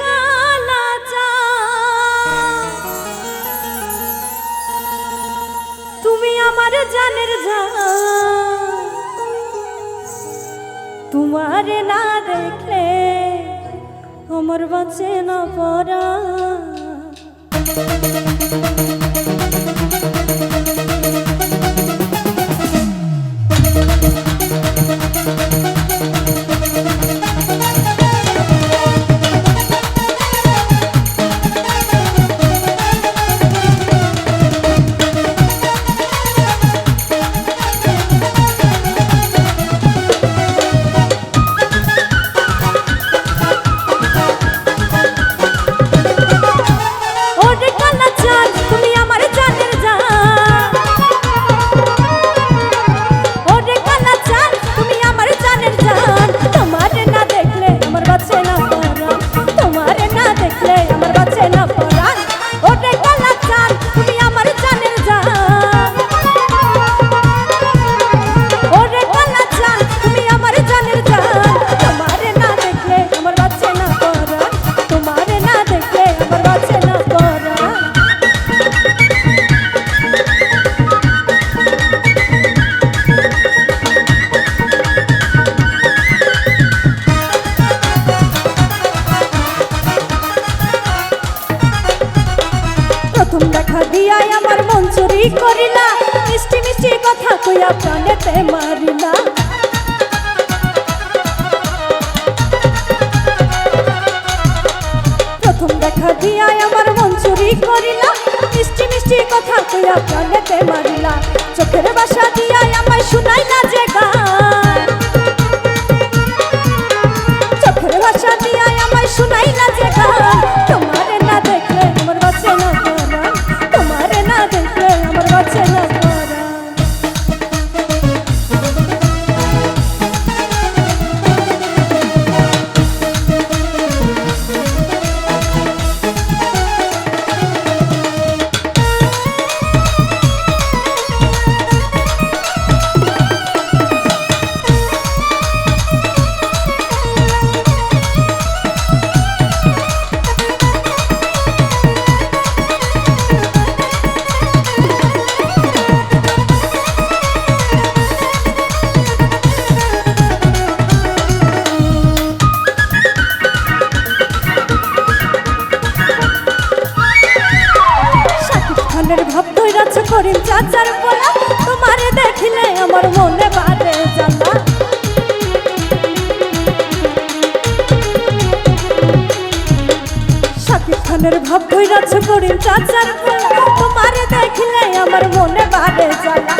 কালা চাঁদ, তুমি আমার জানের জান তোমারে না দেখলে আমার বাঁচে না পড়া। চুরি করিলা? মিষ্টি মিষ্টি কথা কইয়া প্রাণেতে মারিলা। প্রথম দেখা দিয়া আমার মন চুরি করিলা। মিষ্টি মিষ্টি কথা কইয়া প্রাণেতে মারিলা। চোখের গাছার পোলা, তোমারে দেখিলে আমার মনে বাজে জ্বালা। শাকিব খানের ভাব ধৈরাছ করি গাছার পোলা, তোমারে দেখিলে আমার মনে বাদে জ্বালা।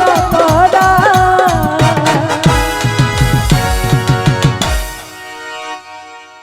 না